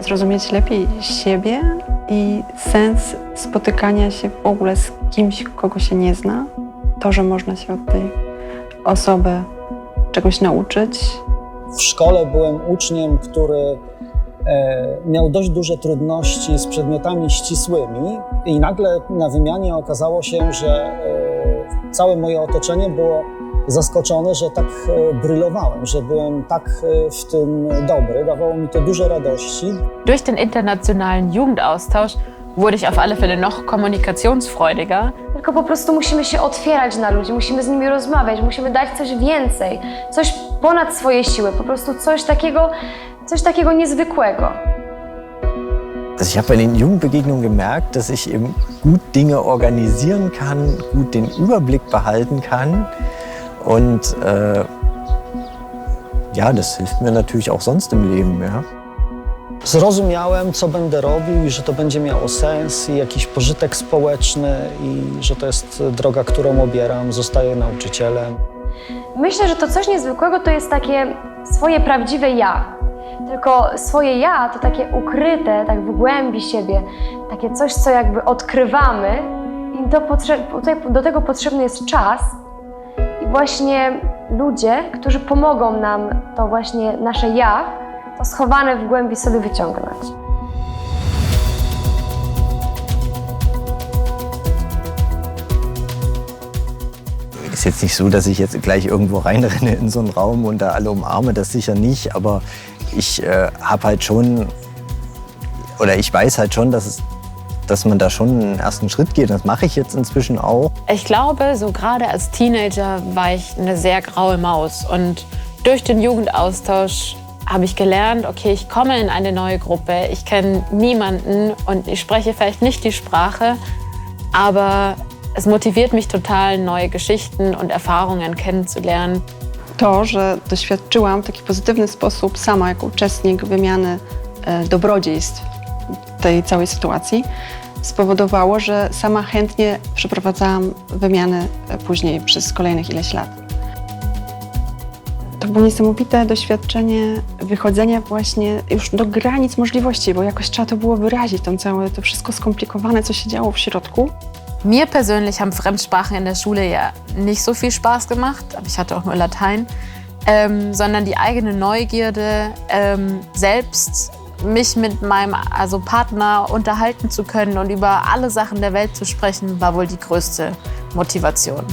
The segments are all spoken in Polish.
zrozumieć lepiej siebie i sens spotykania się w ogóle z kimś, kogo się nie zna. To, że można się od tej osoby czegoś nauczyć. W szkole byłem uczniem, który e, miał dość duże trudności z przedmiotami ścisłymi i nagle na wymianie okazało się, że e, całe moje otoczenie było zaskoczone, że tak e, brylowałem, że byłem tak e, w tym dobry. Dawało mi to dużo radości. Durch den internationalen Jugendaustausch wurde ich auf alle Fälle noch kommunikationsfreudiger. Tylko po prostu musimy się otwierać na ludzi, musimy z nimi rozmawiać, musimy dać coś więcej, coś ponad swoje siły, po prostu coś takiego, coś takiego niezwykłego. Also ich habe bei den Jugendbegegnungen gemerkt, dass ich eben gut Dinge organisieren kann, gut den Überblick behalten kann. Und äh, ja, das hilft mir natürlich auch sonst im Leben. Ja. Zrozumiałem, co będę robił i że to będzie miało sens i jakiś pożytek społeczny i że to jest droga, którą obieram. Zostaję nauczycielem. Myślę, że to coś niezwykłego to jest takie swoje prawdziwe ja. Tylko swoje ja to takie ukryte, tak w głębi siebie, takie coś, co jakby odkrywamy i tutaj do tego potrzebny jest czas właśnie ludzie, którzy pomogą nam to właśnie nasze ja, to schowane w głębi sobie wyciągnąć. Ist jetzt nicht so, dass ich jetzt gleich irgendwo reinrenne in so einen Raum und da alle umarme, das sicher nicht. Aber ich äh, habe halt schon, oder ich weiß halt schon, dass, es, dass man da schon einen ersten Schritt geht. Das mache ich jetzt inzwischen auch. Ich glaube, so gerade als Teenager war ich eine sehr graue Maus. Und durch den Jugendaustausch habe ich gelernt, okay, ich komme in eine neue Gruppe, ich kenne niemanden und ich spreche vielleicht nicht die Sprache, aber es motiviert mich total, neue Geschichten und Erfahrungen kennenzulernen. To, że doświadczyłam w taki pozytywny sposób sama jako uczestnik wymiany e, dobrodziejstw tej całej sytuacji, spowodowało, że sama chętnie przeprowadzałam wymiany e, później przez kolejnych ileś lat. To było niesamowite doświadczenie wychodzenia właśnie już do granic możliwości, bo jakoś trzeba to było wyrazić, tam całe to wszystko skomplikowane, co się działo w środku. Mir persönlich haben Fremdsprachen in der Schule ja nicht so viel Spaß gemacht, aber ich hatte auch nur Latein, ähm, sondern die eigene Neugierde, ähm, selbst mich mit meinem also Partner unterhalten zu können und über alle Sachen der Welt zu sprechen, war wohl die größte Motivation.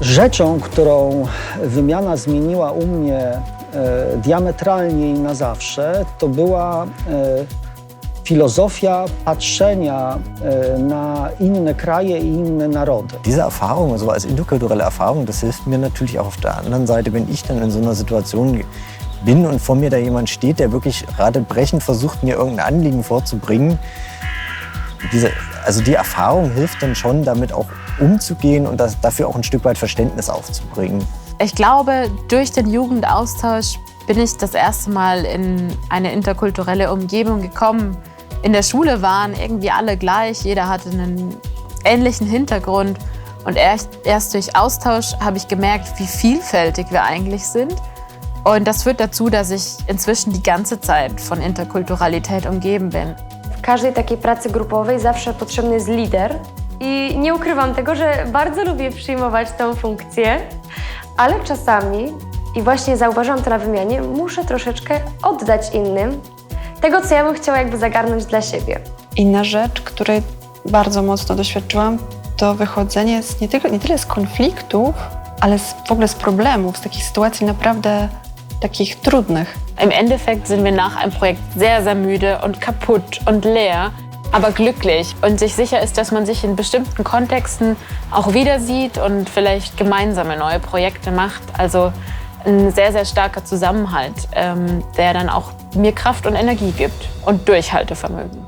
Rzeczą, którą wymiana zmieniła u mnie e, diametralnie i na zawsze, to była e, filozofia patrzenia e, na inne kraje i inne narody. Diese Erfahrung, also als interkulturelle Erfahrung, das hilft mir natürlich auch auf der anderen Seite, wenn ich dann in so einer Situation bin und vor mir da jemand steht, der wirklich radebrechend versucht, mir irgendein Anliegen vorzubringen. Diese, also die Erfahrung hilft dann schon, damit auch umzugehen und das, dafür auch ein Stück weit Verständnis aufzubringen. Ich glaube, durch den Jugendaustausch bin ich das erste Mal in eine interkulturelle Umgebung gekommen. In der Schule waren irgendwie alle gleich, jeder hatte einen ähnlichen Hintergrund. Und erst, erst durch Austausch habe ich gemerkt, wie vielfältig wir eigentlich sind. Und das führt dazu, dass ich inzwischen die ganze Zeit von Interkulturalität umgeben bin. W każdej takiej pracy grupowej zawsze potrzebny jest lider. I nie ukrywam tego, że bardzo lubię przyjmować tę funkcję, ale czasami, i właśnie zauważyłam to na wymianie, muszę troszeczkę oddać innym tego, co ja bym chciała jakby zagarnąć dla siebie. Inna rzecz, której bardzo mocno doświadczyłam, to wychodzenie z, nie, tylko, nie tyle z konfliktów, ale z, w ogóle z problemów, z takich sytuacji naprawdę takich trudnych. Im Endeffekt sind wir nach einem Projekt sehr, sehr müde und kaputt und leer, aber glücklich und sich sicher ist, dass man sich in bestimmten Kontexten auch wieder sieht und vielleicht gemeinsame neue Projekte macht. Also ein sehr, sehr starker Zusammenhalt, ähm, der dann auch mir Kraft und Energie gibt und Durchhaltevermögen.